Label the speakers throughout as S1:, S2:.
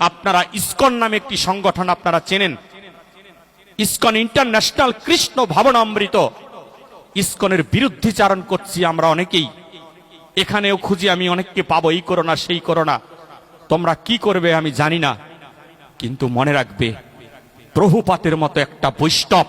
S1: আপনারা ইস্কন নামে একটি সংগঠন আপনারা চেনেন। ISKCON international Krishna Bhavanamrita. ইসকনের বিরুদ্ধিচারণ করছি আমরা অনেকেই। এখানেও খুঁজি আমি অনেককে পাবো, এই করো না, সেই করোনা তোমরা কি করবে আমি জানি না। কিন্তু মনে রাখবে, প্রভুপাতের মতো একটা বৈষ্ণব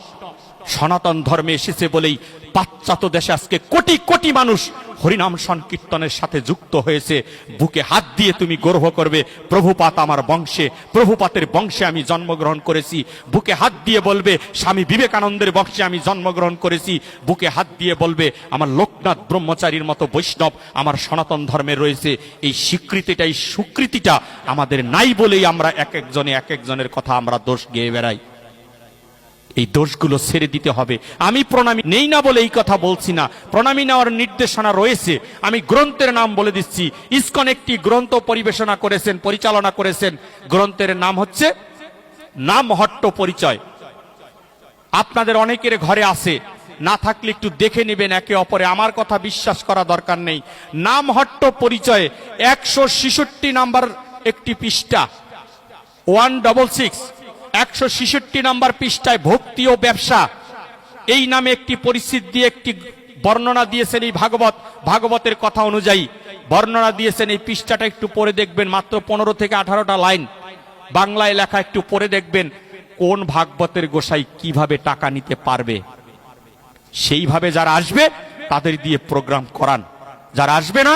S1: সনাতন ধর্মে এসেছে বলেই পাশ্চাত্য দেশে আজকে কোটি কোটি মানুষ হরিনাম সংকীর্তনের সাথে যুক্ত হয়েছে। বুকে হাত দিয়ে তুমি গর্ব করবে, প্রভুপাত আমার বংশে, প্রভুপাতের বংশে আমি জন্মগ্রহণ করেছি। বুকে হাত দিয়ে বলবে, স্বামী বিবেকানন্দের বংশে আমি জন্মগ্রহণ করেছি। বুকে হাত দিয়ে বলবে, আমার লোকনাথ ব্রহ্মচারীর মতো বৈষ্ণব আমার সনাতন ধর্মে রয়েছে। এই স্বীকৃতিটা এই সুকৃতিটা আমাদের নাই বলেই আমরা এক একজনে এক একজনের কথা আমরা দোষ গেয়ে বেড়াই। এই দোষগুলো ছেড়ে দিতে হবে। আমি প্রণামী নেই না বলে এই কথা বলছি না। প্রণামী নেওয়ার নির্দেশনা রয়েছে। আমি গ্রন্থের নাম বলে দিচ্ছি। ইসকন একটি গ্রন্থ পরিবেশনা করেছেন, পরিচালনা করেছেন। গ্রন্থের নাম হচ্ছে নাম হট্ট পরিচয়। আপনাদের অনেকের ঘরে আছে। না থাকলে একটু দেখে নেবেন একে অপরে। আমার কথা বিশ্বাস করা দরকার নেই। নাম হট্ট পরিচয়ে একশো ছেষট্টি নাম্বার একটি পৃষ্ঠা। One double six. একশো নাম্বার পৃষ্ঠায় ভক্তি ও ব্যবসা। এই নামে একটি পরিস্থিতি দিয়ে একটি বর্ণনা দিয়েছেন এই ভাগবত। ভাগবতের কথা অনুযায়ী বর্ণনা দিয়েছেন এই পৃষ্ঠাটা একটু পড়ে দেখবেন, মাত্র পনেরো থেকে আঠারোটা লাইন। বাংলায় লেখা একটু পড়ে দেখবেন, কোন ভাগবতের গোসাই কীভাবে টাকা নিতে পারবে। সেইভাবে যারা আসবে, তাদের দিয়ে প্রোগ্রাম করান। যারা আসবে না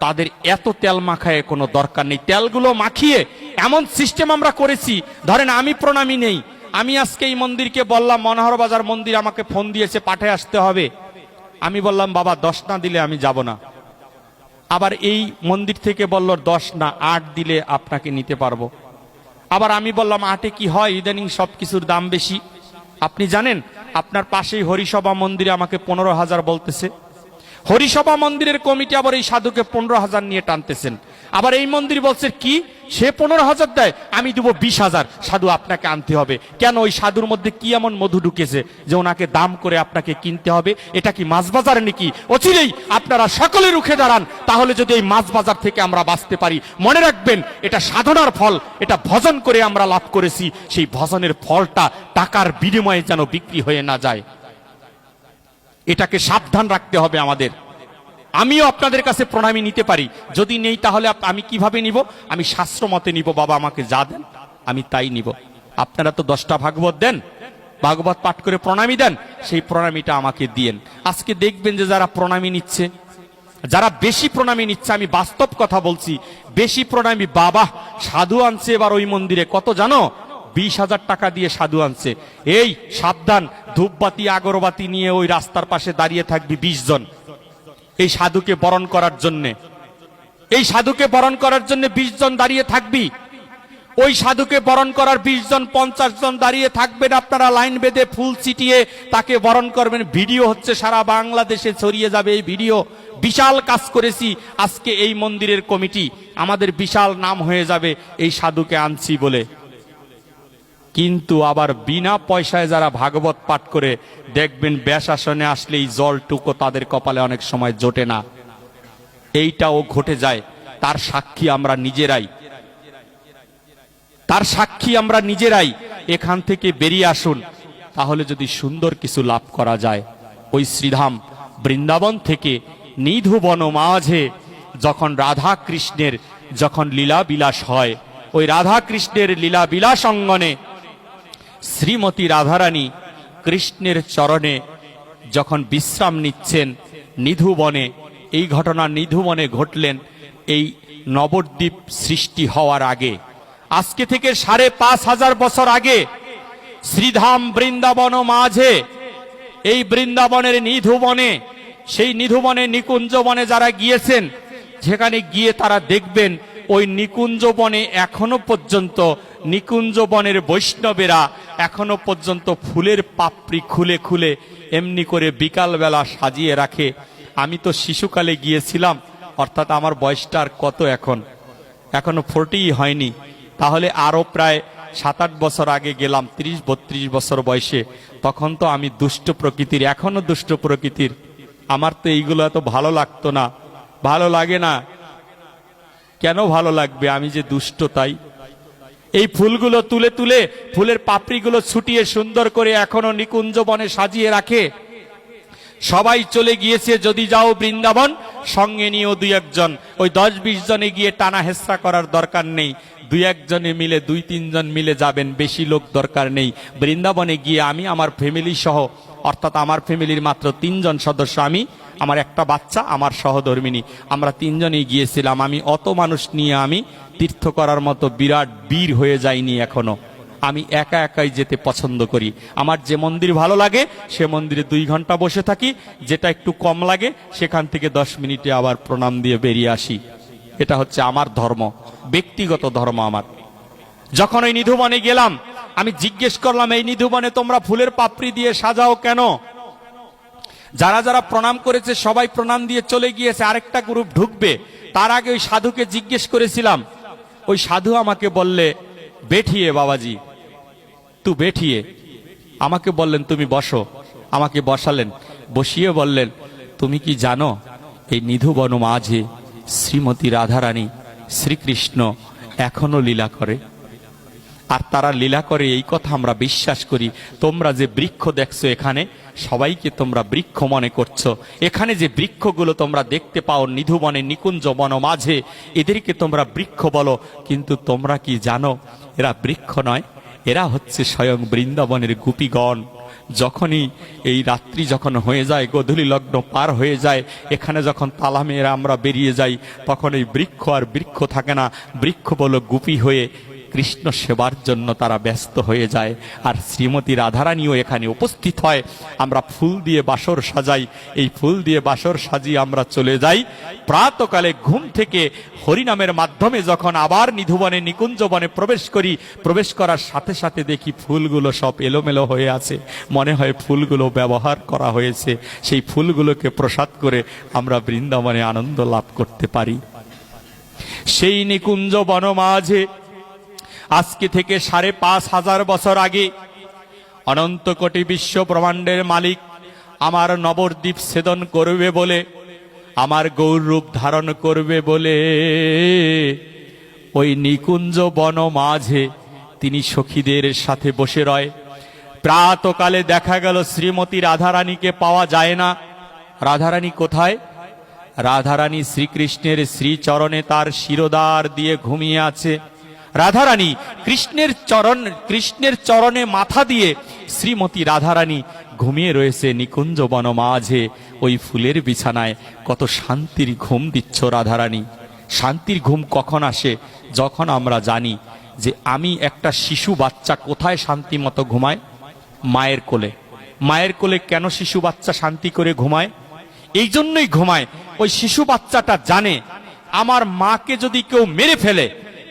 S1: তাদের এত তেল মাখায় কোনো দরকার নেই। তেলগুলো মাখিয়ে এমন সিস্টেম আমরা করেছি। ধরেন আমি প্রণামী নেই। আমি আজকে এই মন্দিরকে বললাম, মনোহর বাজার মন্দির আমাকে ফোন দিয়েছে, পাঠে আসতে হবে। আমি বললাম, বাবা, দশ না দিলে আমি যাব না। আবার এই মন্দির থেকে বলল, দশ না আট দিলে আপনাকে নিতে পারব। আবার আমি বললাম, আটে কি হয়? ইদানিং সব কিছুর দাম বেশি। আপনি জানেন, আপনার পাশেই হরিসভা মন্দিরে আমাকে পনেরো হাজার বলতেছে। হরিসভা মন্দিরের কমিটি আবার এই সাধুকে পনেরো হাজার নিয়ে টানতেছেন। আবার এই মন্দির বলছে, কি? সে পনেরো হাজার দেয়? আমি দেবো বিশ হাজার। সাধু আপনাকে আনতে হবে। কেন ওই সাধুর মধ্যে কি এমন মধু ঢুকেছে যে ওনাকে দাম করে আপনাকে কিনতে হবে? এটা কি মাছ বাজার নাকি? অচিরেই আপনারা সকলে রুখে দাঁড়ান। তাহলে যদি এই মাছ বাজার থেকে আমরা বাঁচতে পারি, মনে রাখবেন, এটা সাধনার ফল। এটা ভজন করে আমরা লাভ করেছি। সেই ভজনের ফলটা টাকার বিনিময়ে যেন বিক্রি হয়ে না যায়। এটাকে সাবধান রাখতে হবে আমাদের। আমিও আপনাদের কাছে প্রণামী নিতে পারি। যদি নেই তাহলে আমি কীভাবে নিব? আমি শাস্ত্র মতে নিব, বাবা আমাকে যা দেন, আমি তাই নিব। আপনারা তো দশটা ভাগবত দেন, ভাগবত পাঠ করে প্রণামী দেন, সেই প্রণামীটা আমাকে দিয়েন। আজকে দেখবেন যে যারা প্রণামী নিচ্ছে, যারা বেশি প্রণামী নিচ্ছে, আমি বাস্তব কথা বলছি, বেশি প্রণামী, বাবা, সাধু আনছে এবার ওই মন্দিরে। কত জানো? বিশ হাজার টাকা দিয়ে সাধু আনছে। এই সাবধান, ধূপবাতি, আগরবাতি নিয়ে ওই রাস্তার পাশে দাঁড়িয়ে থাকবি বিশ জন। এই সাধুকে বরণ করার জন্যে। এই সাধুকে বরণ করার জন্য বিশ জন দাঁড়িয়ে থাকবি। ওই সাধুকে বরণ করার বিশ জন, পঞ্চাশ জন দাঁড়িয়ে থাকবেন আপনারা লাইন বেঁধে ফুল ছিটিয়ে তাকে বরণ করবেন। ভিডিও হচ্ছে সারা বাংলাদেশে ছড়িয়ে যাবে এই ভিডিও। বিশাল কাজ করেছি আজকে এই মন্দিরের কমিটি। আমাদের বিশাল নাম হয়ে যাবে এই সাধুকে আনছি বলে। কিন্তু আবার বিনা পয়সায় যারা ভাগবত পাঠ করে দেখবেন ব্যাসাসনে আসলে এই জলটুকু তাদের কপালে অনেক সময় জোটে না। এইটাও ঘটে যায়। তার সাক্ষী আমরা নিজেরাই। তার সাক্ষী আমরা নিজেরাই। এখান থেকে বেরিয়ে আসুন। তাহলে যদি সুন্দর কিছু লাভ করা যায়। ওই শ্রীধাম বৃন্দাবন থেকে নিধুবন মাঝে যখন রাধা কৃষ্ণের যখন লীলা বিলাস হয়, ওই রাধা কৃষ্ণের লীলা বিলাস অঙ্গনে শ্রীমতী রাধারানী কৃষ্ণের চরণে যখন বিশ্রাম নিচ্ছেন নিধুবনে এই ঘটনা নিধুবনে ঘটলেন, এই নবদ্বীপ সৃষ্টি হওয়ার আগে। আজকে থেকে সাড়ে পাঁচ হাজার বছর আগে শ্রীধাম বৃন্দাবন মাঝে এই বৃন্দাবনের নিধুবনে সেই নিধুবনে নিকুঞ্জ বনে যারা গিয়েছেন, যেখানে গিয়ে তারা দেখবেন ওই নিকুঞ্জ বনে এখনও পর্যন্ত, নিকুঞ্জ বনের বৈষ্ণবেরা এখনও পর্যন্ত ফুলের পাপড়ি খুলে খুলে এমনি করে বিকালবেলা সাজিয়ে রাখে। আমি তো শিশুকালে গিয়েছিলাম, অর্থাৎ আমার বয়সটা আর কত এখন? এখনও ফোরটিই হয়নি। তাহলে আরও প্রায় সাত আট বছর আগে গেলাম, ত্রিশ, বত্রিশ বছর বয়সে। তখন তো আমি দুষ্ট প্রকৃতির, এখনও দুষ্ট প্রকৃতির। আমার তো এইগুলো এত ভালো লাগতো না। ভালো লাগে না। কেন ভালো লাগবে? আমি যে দুষ্ট তাই। এই ফুলগুলো তুলে তুলে ফুলের পাপড়িগুলো ছুটিয়ে সুন্দর করে এখনও নিকুঞ্জ বনে সাজিয়ে রাখে। সবাই চলে গিয়েছে, যদি যাও বৃন্দাবন, সঙ্গে নিয়েও দুই একজন। ওই দশ বিশ জনে গিয়ে টানা হেসরা করার দরকার নেই। দুই একজনে মিলে দুই তিনজন মিলে যাবেন, বেশি লোক দরকার নেই। বৃন্দাবনে গিয়ে আমি, আমার ফ্যামিলি সহ অর্থাৎ আমার ফ্যামিলির মাত্র তিনজন সদস্য আমি, আমার একটা বাচ্চা, আমার সহধর্মিনী। আমরা তিনজনই গিয়েছিলাম। আমি অত মানুষ নিয়ে আমি তীর্থ করার মতো বিরাট বীর হয়ে যাইনি এখনও। আমি একা একাই যেতে পছন্দ করি। আমার যে মন্দির ভালো লাগে, সে মন্দিরে দুই ঘণ্টা বসে থাকি। যেটা একটু কম লাগে, সেখান থেকে দশ মিনিটে আবার প্রণাম দিয়ে বেরিয়ে আসি। এটা হচ্ছে আমার ধর্ম, ব্যক্তিগত ধর্ম আমার। যখন ওই নিধুবনে গেলাম আমি জিজ্ঞেস করলাম, এই নিধুবনে তোমরা ফুলের পাপড়ি দিয়ে সাজাও কেন? যারা যারা প্রণাম করেছে, সবাই প্রণাম দিয়ে চলে গিয়েছে, আরেকটা গ্রুপ ঢুকবে। তার আগে ওই সাধুকে জিজ্ঞেস করেছিলাম। ওই সাধু আমাকে বললে, বেঠিয়ে বাবাজি, তু বেঠিয়ে। আমাকে বললেন, তুমি বসো। আমাকে বসালেন, বসিয়ে বললেন, তুমি কি জানো, এই নিধুবন মাঝে শ্রীমতী রাধারানী শ্রীকৃষ্ণ এখনও লীলা করে? আর তারা লীলা করে এই কথা আমরা বিশ্বাস করি। তোমরা যে বৃক্ষ দেখছ এখানে, সবাইকে তোমরা বৃক্ষ মনে করছ। এখানে যে বৃক্ষগুলো তোমরা দেখতে পাও নিধুবনে, নিকুঞ্জ বন মাঝে, এদেরকে তোমরা বৃক্ষ বলো। কিন্তু তোমরা কি জানো, এরা বৃক্ষ নয়, এরা হচ্ছে স্বয়ং বৃন্দাবনের গোপীগণ। যখনই এই রাত্রি যখন হয়ে যায়, গধূলি লগ্ন পার হয়ে যায়, এখানে যখন তালা মেয়েরা আমরা বেরিয়ে যাই, তখন এই বৃক্ষ আর বৃক্ষ থাকে না। বৃক্ষ বলো গুপি হয়ে কৃষ্ণ সেবার জন্য তারা ব্যস্ত হয়ে যায়। আর শ্রীমতী রাধারানীও এখানে উপস্থিত হয়। আমরা ফুল দিয়ে বাসর সাজাই। এই ফুল দিয়ে বাসর সাজিয়ে আমরা চলে যাই। প্রাতকালে ঘুম থেকে হরিনামের মাধ্যমে যখন আবার নিধুবনে, নিকুঞ্জবনে প্রবেশ করি, প্রবেশ করার সাথে সাথে দেখি ফুলগুলো সব এলোমেলো হয়ে আছে। মনে হয় ফুলগুলো ব্যবহার করা হয়েছে। সেই ফুলগুলোকে প্রসাদ করে আমরা বৃন্দাবনে আনন্দ লাভ করতে পারি। সেই নিকুঞ্জ বন মাঝে আজকে থেকে সাড়ে পাঁচ হাজার বছর আগে অনন্ত কোটি বিশ্ব ব্রহ্মাণ্ডের মালিক আমার নবদ্বীপ ছেদন করবে বলে, আমার গৌরূপ ধারণ করবে বলে, ওই নিকুঞ্জ বন মাঝে তিনি সখীদের সাথে বসে রয়। প্রাতকালে দেখা গেল শ্রীমতী রাধারানীকে পাওয়া যায় না। রাধারানী কোথায়? রাধারানী শ্রীকৃষ্ণের শ্রীচরণে তার শিরোদার দিয়ে ঘুমিয়ে আছে। রাধারানী, কৃষ্ণের চরণ, কৃষ্ণের চরণে মাথা দিয়ে শ্রীমতী রাধারানী ঘুমিয়ে রয়েছে নিকুঞ্জ বন মাঝে, ওই ফুলের বিছানায়। কত শান্তির ঘুম দিচ্ছ রাধারানী। শান্তির ঘুম কখন আসে? যখন আমরা জানি যে আমি একটা শিশু বাচ্চা কোথায় শান্তি মতো ঘুমায়? মায়ের কোলে। মায়ের কোলে কেন শিশু বাচ্চা শান্তি করে ঘুমায়? এই জন্যই ঘুমায়। ওই শিশু বাচ্চাটা জানে, আমার মাকে যদি কেউ মেরে ফেলে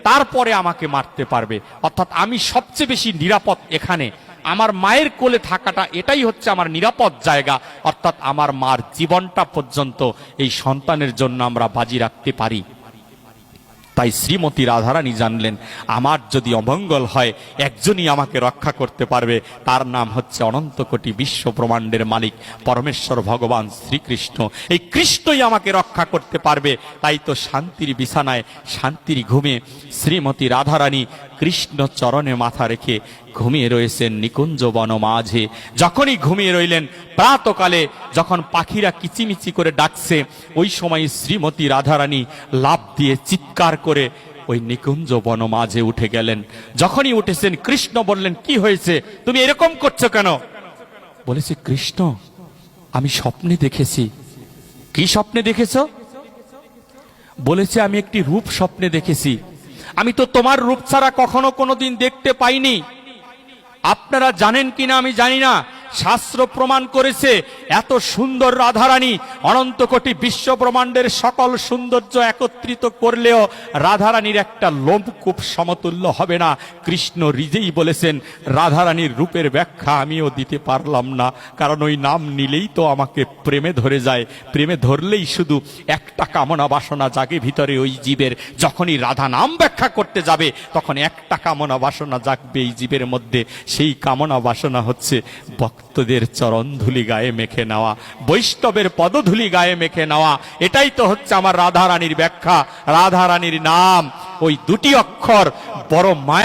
S1: তারপরে আমাকে মারতে পারবে। অর্থাৎ আমি সবচেয়ে বেশি নিরাপদ এখানে। আমার মায়ের কোলে থাকাটা এটাই হচ্ছে আমার নিরাপদ জায়গা। অর্থাৎ আমার মার জীবনটা পর্যন্ত এই সন্তানের জন্য আমরা বাজি রাখতে পারি। তাই শ্রীমতী রাধারানী জানলেন, আমার যদি অমঙ্গল হয়, একজনই আমাকে রক্ষা করতে পারবে। তার নাম হচ্ছে অনন্ত কোটি বিশ্ব ব্রহ্মাণ্ডের মালিক, পরমেশ্বর ভগবান শ্রীকৃষ্ণ। এই কৃষ্ণই আমাকে রক্ষা করতে পারবে। তাই তো শান্তির বিছানায়, শান্তির ঘুমে শ্রীমতী রাধারানী কৃষ্ণ চরণে মাথা রেখে ঘুমিয়ে রয়েছেন নিকুঞ্জ বন মাঝে। যখনই ঘুমিয়ে রইলেন, প্রাতকালে যখন পাখিরা কিচিমিচি করে ডাকছে, ওই সময় শ্রীমতী রাধারানী লাভ দিয়ে চিৎকার করে ওই নিকুঞ্জ বন মাঝে উঠে গেলেন। যখনই উঠেছেন, কৃষ্ণ বললেন, কি হয়েছে? তুমি এরকম করছ কেন? বলেছে, কৃষ্ণ, আমি স্বপ্নে দেখেছি। কি স্বপ্নে দেখেছ? বলেছে, আমি একটি রূপ স্বপ্নে দেখেছি। আমি তো তোমার রূপ ছাড়া কখনো কোনো দিন দেখতে পাইনি। আপনারা জানেন কিনা আমি জানি না। শাস্ত্র প্রমাণ করেছে, এত সুন্দর রাধারানী অনন্ত কোটি বিশ্ব ব্রহ্মাণ্ডের সকল সৌন্দর্য একত্রিত করলেও রাধারানীর একটা লোমকূপ সমতুল্য হবে না। কৃষ্ণ রিজেই বলেছেন, রাধারানীর রূপের ব্যাখ্যা আমিও দিতে পারলাম না, কারণ ওই নাম নিলেই তো আমাকে প্রেমে ধরে যায়। প্রেমে ধরলেই শুধু একটা কামনা বাসনা জাগে ভিতরে ওই জীবের। যখনই রাধা নাম ব্যাখ্যা করতে যাবে, তখন একটা কামনা বাসনা জাগবে এই জীবের মধ্যে। সেই কামনা বাসনা হচ্ছে ভক্তদের চরণ ধুলি গায়ে মেখে নেওয়া, বৈষ্ণবের পদধুলি গায়ে মেখে নেওয়া, এটাই তো হচ্ছে আমার রাধারানীর ব্যাখ্যা, রাধারানীর নাম, ওই দুটি অক্ষর, বড় মায়া